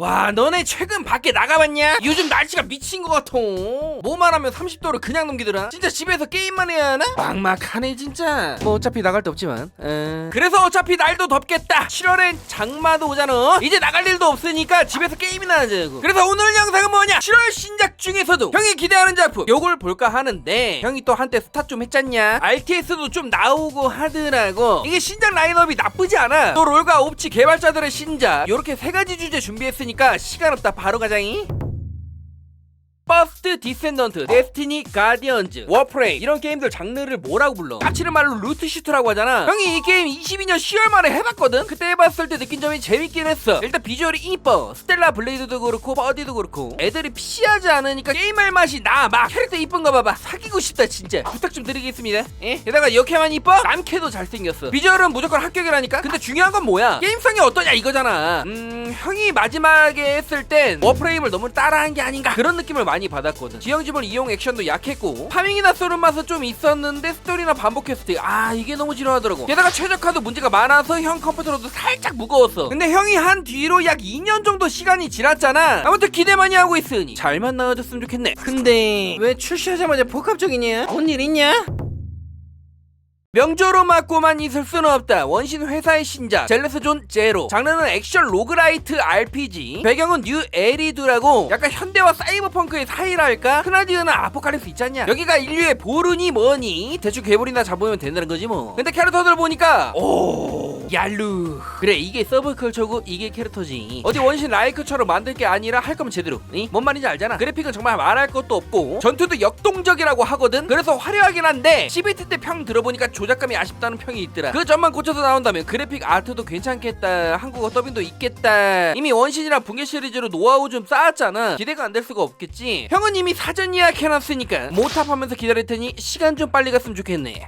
와 너네 최근 밖에 나가봤냐? 요즘 날씨가 미친 것 같아. 뭐만 하면 30도를 그냥 넘기더라. 진짜 집에서 게임만 해야 하나? 막막하네 진짜. 뭐 어차피 나갈 데 없지만 에... 그래서 어차피 날도 덥겠다. 7월엔 장마도 오잖아. 이제 나갈 일도 없으니까 집에서 게임이나 하자고. 그래서 오늘 영상은 뭐냐? 7월 신작 중에서도 형이 기대하는 작품 요걸 볼까 하는데 형이 또 한때 스타 좀 했잖냐? RTS도 좀 나오고 하더라고. 이게 신작 라인업이 나쁘지 않아. 또 롤과 옵치 개발자들의 신작 요렇게 세 가지 주제 준비했으니 까 시간 없다. 바로 가자잉 버스트 디센던트, 데스티니 가디언즈, 워프레이 이런 게임들 장르를 뭐라고 불러? 까치는 말로 루트 슈트라고 하잖아. 형이 이 게임 22년 10월 말에 해봤거든. 그때 해봤을 때 느낀 점이 재밌긴 했어. 일단 비주얼이 이뻐. 스텔라 블레이드도 그렇고 버디도 그렇고 애들이 피하지 않으니까 게임할 맛이 나. 막 캐릭터 이쁜 거 봐봐. 사귀고 싶다 진짜. 부탁 좀 드리겠습니다. 예? 게다가 역해만 이뻐? 남캐도 잘생겼어. 비주얼은 무조건 합격이라니까. 근데 중요한 건 뭐야? 게임성이 어떠냐 이거잖아. 음, 형이 마지막에 했을 땐 워프레임을 너무 따라한 게 아닌가 그런 느낌을 많이 받았거든. 지형지물 이용 액션도 약했고 파밍이나 쏘는 맛은 좀 있었는데 스토리나 반복했을 때 아 이게 너무 지루하더라고. 게다가 최적화도 문제가 많아서 형 컴퓨터로도 살짝 무거웠어. 근데 형이 한 뒤로 약 2년 정도 시간이 지났잖아. 아무튼 기대 많이 하고 있으니 잘만 나와줬으면 좋겠네. 근데 왜 출시하자마자 복합적이냐? 뭔 일 있냐? 명조로 맞고만 있을 수는 없다. 원신 회사의 신작 젤레스 존 제로. 장르는 액션 로그라이트 RPG. 배경은 뉴 에리드라고 약간 현대와 사이버펑크의 사이랄까? 크나디언은 아포칼립스 있잖냐? 여기가 인류의 보르니 뭐니? 대충 괴물이나 잡으면 된다는 거지 뭐. 근데 캐릭터들 보니까 오 얄루. 그래 이게 서브컬처고 이게 캐릭터지. 어디 원신 라이크처럼 만들 게 아니라 할 거면 제대로. 이? 뭔 말인지 알잖아. 그래픽은 정말 말할 것도 없고 전투도 역동적이라고 하거든. 그래서 화려하긴 한데 CBT 때평 들어보니까 조작감이 아쉽다는 평이 있더라. 그 점만 고쳐서 나온다면 그래픽 아트도 괜찮겠다. 한국어 더빙도 있겠다. 이미 원신이랑 붕괴 시리즈로 노하우 좀 쌓았잖아. 기대가 안 될 수가 없겠지. 형은 이미 사전 예약해놨으니까 모탑하면서 기다릴 테니 시간 좀 빨리 갔으면 좋겠네.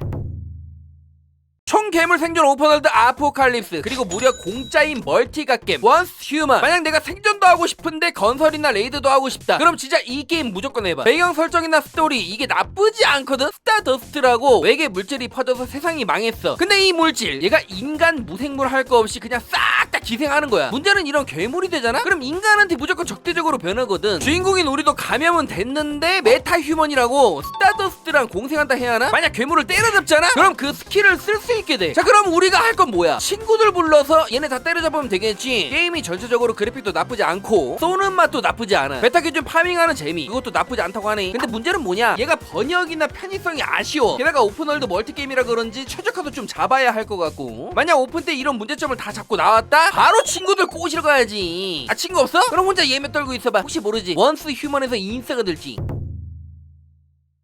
총 괴물 생존 오픈월드 아포칼립스 그리고 무려 공짜인 멀티갓겜 원스 휴먼 만약 내가 생존도 하고 싶은데 건설이나 레이드도 하고 싶다 그럼 진짜 이 게임 무조건 해봐. 배경 설정이나 스토리 이게 나쁘지 않거든. 스타더스트라고 외계 물질이 퍼져서 세상이 망했어. 근데 이 물질 얘가 인간 무생물 할 거 없이 그냥 싹 다 기생하는 거야 문제는 이런 괴물이 되잖아 그럼 인간한테 무조건 적대적으로 변하거든 주인공인 우리도 감염은 됐는데 메타 휴먼이라고 스타더스트랑 공생한다 해야 하나 만약 괴물을 때려잡잖아 그럼 그 스킬을 쓸 수 있게 돼. 자, 그럼 우리가 할 건 뭐야? 친구들 불러서 얘네 다 때려잡으면 되겠지. 게임이 전체적으로 그래픽도 나쁘지 않고 쏘는 맛도 나쁘지 않아. 베타 기준 파밍하는 재미 그것도 나쁘지 않다고 하네. 근데 문제는 뭐냐? 얘가 번역이나 편의성이 아쉬워. 게다가 오픈월드 멀티 게임이라 그런지 최적화도 좀 잡아야 할 것 같고. 만약 오픈 때 이런 문제점을 다 잡고 나왔다? 바로 친구들 꼬시러 가야지. 아 친구 없어? 그럼 혼자 예매 떨고 있어봐. 혹시 모르지? 원스 휴먼에서 인싸가 될지.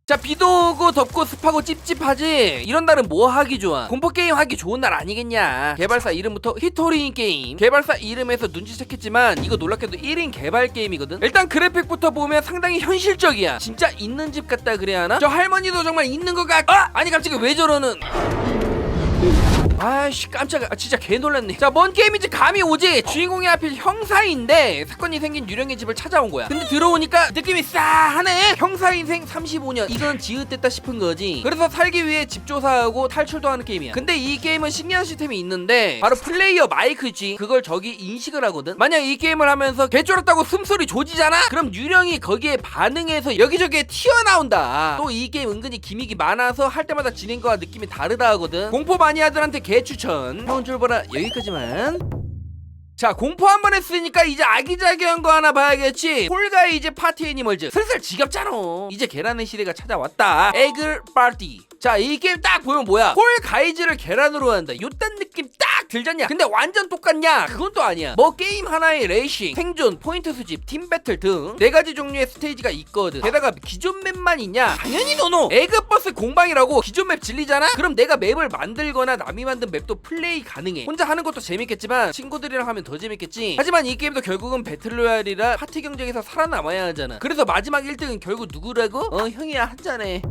자 비도 오고 덥고 습하고 찝찝하지 이런 날은 뭐 하기 좋아 공포 게임 하기 좋은 날 아니겠냐 개발사 이름부터 히토리인 게임 개발사 이름에서 눈치챘겠지만 이거 놀랍게도 1인 개발 게임이거든 일단 그래픽부터 보면 상당히 현실적이야 진짜 있는 집 같다 그래야 하나 저 할머니도 정말 있는 것 같... 아! 아니 갑자기 왜 저러는 아이씨 깜짝이야 아, 진짜 개 놀랐네. 자 뭔 게임인지 감이 오지? 주인공이 하필 형사인데 사건이 생긴 유령의 집을 찾아온 거야. 근데 들어오니까 느낌이 싸하네. 형사 인생 35년. 이건 지읒됐다 싶은 거지. 그래서 살기 위해 집 조사하고 탈출도 하는 게임이야. 근데 이 게임은 신기한 시스템이 있는데 바로 플레이어 마이크지. 그걸 저기 인식을 하거든. 만약 이 게임을 하면서 개쫄았다고 숨소리 조지잖아? 그럼 유령이 거기에 반응해서 여기저기에 튀어나온다. 또 이 게임 은근히 기믹이 많아서 할 때마다 진행과 느낌이 다르다 하거든. 공포 마니아들한테 개추천. 형은 줄보라 여기까지만. 자 공포 한 번 했으니까 이제 아기자기한 거 하나 봐야겠지? 폴가이즈 파티 애니멀즈. 슬슬 지겹잖아. 이제 계란의 시대가 찾아왔다. 에그 파티. 자 이 게임 딱 보면 뭐야? 폴가이즈를 계란으로 한다. 요딴 느낌 딱 들잖냐? 근데 완전 똑같냐? 그건 또 아니야. 뭐 게임 하나의 레이싱 생존 포인트 수집 팀 배틀 등 네 가지 종류의 스테이지가 있거든. 게다가 기존 맵만 있냐? 당연히 노노. 에그버스 공방이라고 기존 맵 질리잖아? 그럼 내가 맵을 만들거나 남이 만든 맵도 플레이 가능해. 혼자 하는 것도 재밌겠지만 친구들이랑 하면 더 재밌겠지. 하지만 이 게임도 결국은 배틀로얄이라 파티 경쟁에서 살아남아야 하잖아. 그래서 마지막 1등은 결국 누구라고? 어 형이야. 한 잔해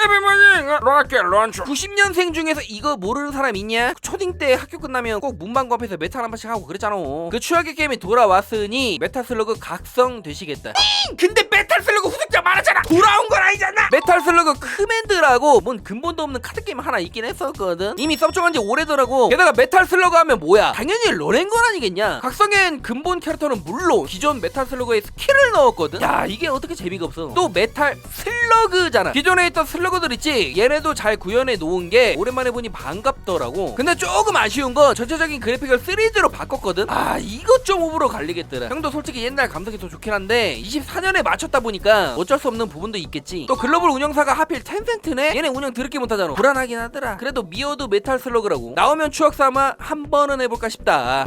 에브리모닝 로켓 런처. 90년생 중에서 이거 모르는 사람 있냐? 초딩 때 학교 끝나면 꼭 문방구 앞에서 메탈 한 번씩 하고 그랬잖아. 그 추억의 게임이 돌아왔으니 메탈 슬러그 각성 되시겠다. 근데 메탈 슬러그 후속작 많았잖아. 돌아온 건 아니잖아. 메탈 슬러그 크맨드라고 뭔 근본도 없는 카드 게임 하나 있긴 했었거든. 이미 섭정한 지 오래더라고. 게다가 메탈 슬러그 하면 뭐야? 당연히 로렌건 아니겠냐? 각성엔 근본 캐릭터는 물론 기존 메탈 슬러그에 스킬을 넣었거든. 야 이게 어떻게 재미가 없어? 또 메탈 슬 러그잖아. 기존에 있던 슬러그들 있지? 얘네도 잘 구현해 놓은 게 오랜만에 보니 반갑더라고. 근데 조금 아쉬운 건 전체적인 그래픽을 3D로 바꿨거든? 아 이것 좀 오브로 갈리겠더라. 형도 솔직히 옛날 감성이 더 좋긴 한데 24년에 맞췄다 보니까 어쩔 수 없는 부분도 있겠지. 또 글로벌 운영사가 하필 텐센트네? 얘네 운영 드럽게 못하잖아. 불안하긴 하더라. 그래도 미어도 메탈 슬러그라고. 나오면 추억 삼아 한 번은 해볼까 싶다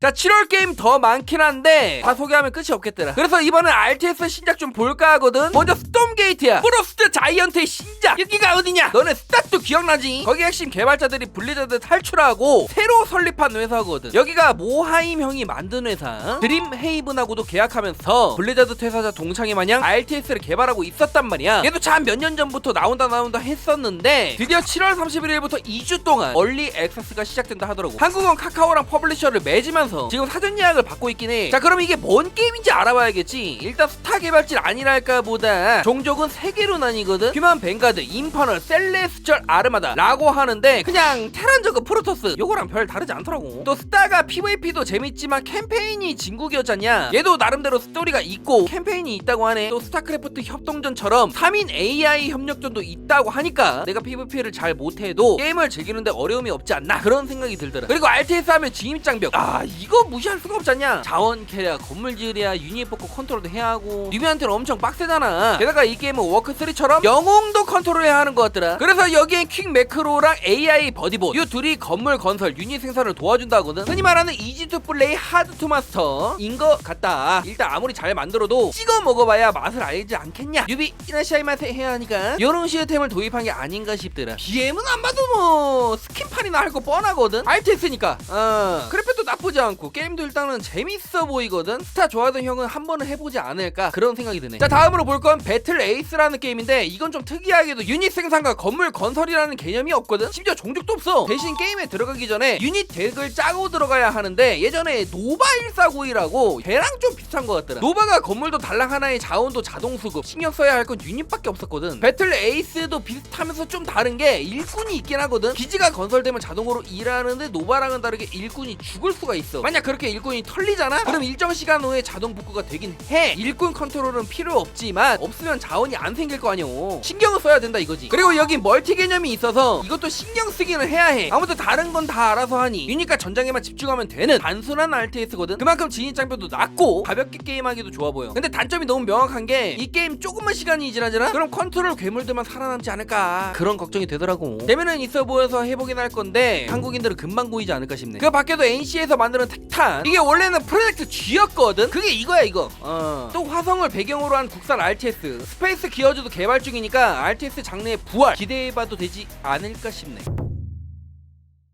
자 7월 게임 더 많긴 한데 다 소개하면 끝이 없겠더라. 그래서 이번엔 RTS 신작 좀 볼까 하거든. 먼저 스톰게이트야. 프로스트 자이언트의 신작. 여기가 어디냐? 너네 스tat도 기억나지? 거기 핵심 개발자들이 블리자드 탈출하고 새로 설립한 회사거든. 여기가 모하임 형이 만든 회사. 드림 헤이븐하고도 계약하면서 블리자드 퇴사자 동창회 마냥 RTS를 개발하고 있었단 말이야. 얘도 참 몇 년 전부터 나온다 나온다 했었는데 드디어 7월 31일부터 2주 동안 얼리 액세스가 시작된다 하더라고. 한국은 카카오랑 퍼블리셔를 맺으면 서 지금 사전 예약을 받고 있긴 해 자 그럼 이게 뭔 게임인지 알아봐야겠지. 일단 스타 개발진 아니랄까 보다 종족은 세 개로 나뉘거든. 휴먼 뱅가드 인퍼널 셀레스철 아르마다 라고 하는데 그냥 테란저그 프로토스. 요거랑 별 다르지 않더라고. 또 스타가 PVP도 재밌지만 캠페인이 진국이었잖냐? 얘도 나름대로 스토리가 있고 캠페인이 있다고 하네. 또 스타크래프트 협동전처럼 3인 AI 협력전도 있다고 하니까 내가 PVP를 잘 못해도 게임을 즐기는데 어려움이 없지 않나? 그런 생각이 들더라. 그리고 RTS 하면 진입장벽. 아 이거 무시할 수가 없잖냐? 자원 캐리야 건물 지으랴 유닛 뽑고 컨트롤도 해야 하고. 뉴비한테는 엄청 빡세잖아. 게다가 이 게임은 워크3처럼 영웅도 컨트롤해야 하는 것 같더라. 그래서 여기엔 퀵 매크로랑 AI 버디봇. 이 둘이 건물 건설 유닛 생산을 도와준다거든. 흔히 말하는 이지 투 플레이 하드 투 마스터 인 것 같다. 일단 아무리 잘 만들어도 찍어 먹어봐야 맛을 알지 않겠냐? 뉴비 이나시아이 맛에 해야 하니까. 요런 시스템을 도입한 게 아닌가 싶더라. BM은 안 봐도 뭐 스킨판이나 할 거 뻔하거든? RTS니까. 어. 그래픽도 나쁘지 않고 게임도 일단은 재밌어 보이거든? 스타 좋아하던 형은 한 번은 해보지 않을까? 그런 생각이 드네. 자 다음으로 볼 건 배틀 에이스라는 게임인데 이건 좀 특이하게도 유닛 생산과 건물 건설이라는 개념이 없거든? 심지어 종족도 없어. 대신 게임에 들어가기 전에 유닛 덱을 짜고 들어가야 하는데 예전에 노바 1492라고 걔랑 좀 비슷한 것 같더라. 노바가 건물도 달랑 하나의 자원도 자동 수급. 신경 써야 할 건 유닛밖에 없었거든. 배틀 에이스도 비슷하면서 좀 다른 게 일꾼이 있긴 하거든? 기지가 건설되면 자동으로 일하는데 노바랑은 다르게 일꾼이 죽을 수가 있어 만약 그렇게 일꾼이 털리잖아? 그럼 일정 시간 후에 자동 복구가 되긴 해. 일꾼 컨트롤은 필요 없지만 없으면 자원이 안 생길 거 아니오. 신경을 써야 된다 이거지. 그리고 여기 멀티 개념이 있어서 이것도 신경 쓰기는 해야 해. 아무튼 다른 건 다 알아서 하니 유닛과 전장에만 집중하면 되는 단순한 RTS거든. 그만큼 진입 장벽도 낮고 가볍게 게임하기도 좋아 보여. 근데 단점이 너무 명확한 게 이 게임 조금만 시간이 지나잖아 그럼 컨트롤 괴물들만 살아남지 않을까? 그런 걱정이 되더라고. 되면은 있어 보여서 해보긴 할 건데 한국인들은 금방 보이지 않을까 싶네. 그 밖에도 NC에서 만드는 택탄. 이게 원래는 프로젝트 G였거든? 그게 이거야 이거. 어. 또 화성을 배경으로 한 국산 RTS 스페이스 기어즈도 개발 중이니까 RTS 장르의 부활. 기대해봐도 되지 않을까 싶네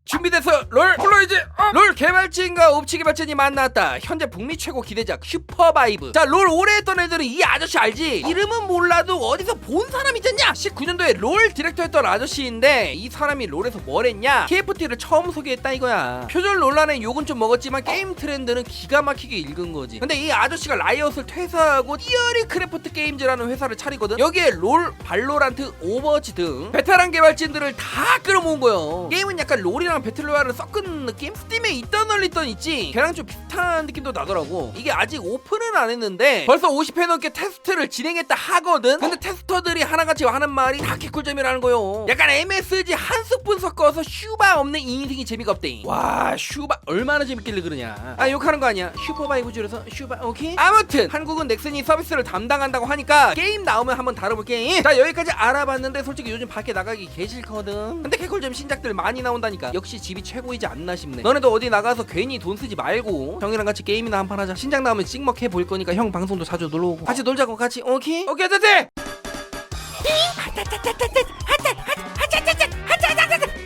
준비돼서 롤 이제 어, 롤 개발진과 옵치 개발진이 만났다. 현재 북미 최고 기대작 슈퍼바이브. 자 롤 오래 했던 애들은 이 아저씨 알지? 이름은 몰라도 어디서 본 사람이잖냐? 19년도에 롤 디렉터였던 아저씨인데 이 사람이 롤에서 뭘 했냐? TFT를 처음 소개했다 이거야. 표절 논란에 욕은 좀 먹었지만 게임 트렌드는 기가 막히게 읽은 거지. 근데 이 아저씨가 라이엇을 퇴사하고 띠어리 크래프트 게임즈라는 회사를 차리거든. 여기에 롤 발로란트 오버워치 등 베테랑 개발진들을 다 끌어모은 거예요. 게임은 약간 롤이랑 배틀로얄을 섞은 느낌? 스팀에 있던 얼리던 있지? 걔랑 좀 비슷한 느낌도 나더라고. 이게 아직 오픈은 안 했는데 벌써 50회 넘게 테스트를 진행했다 하거든? 근데 테스터들이 하나같이 하는 말이 다 개꿀잼이라는 거요. 약간 MSG 한 스푼 섞어서 슈바 없는 이 인생이 재미가 없대 와 슈바 얼마나 재밌길래 그러냐. 아 욕하는 거 아니야. 슈퍼바이브 줄여서 슈바 오케이? 아무튼 한국은 넥슨이 서비스를 담당한다고 하니까 게임 나오면 한번 다뤄볼게. 자 여기까지 알아봤는데 솔직히 요즘 밖에 나가기 개 싫거든. 근데 개꿀잼 신작들 많이 나온다니까 역시 집이 최고이지 않나 싶네. 너네도 어디 나가서 괜히 돈 쓰지 말고 형이랑 같이 게임이나 한 판 하자. 신작 나오면 찍먹 해 볼 거니까 형 방송도 자주 놀러 오고 같이 놀자고 같이 오케이? 오케이 됐지?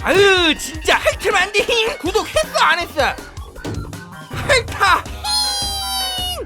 아유 진짜 핥으면 안돼. 구독했어 안 했어? 핥아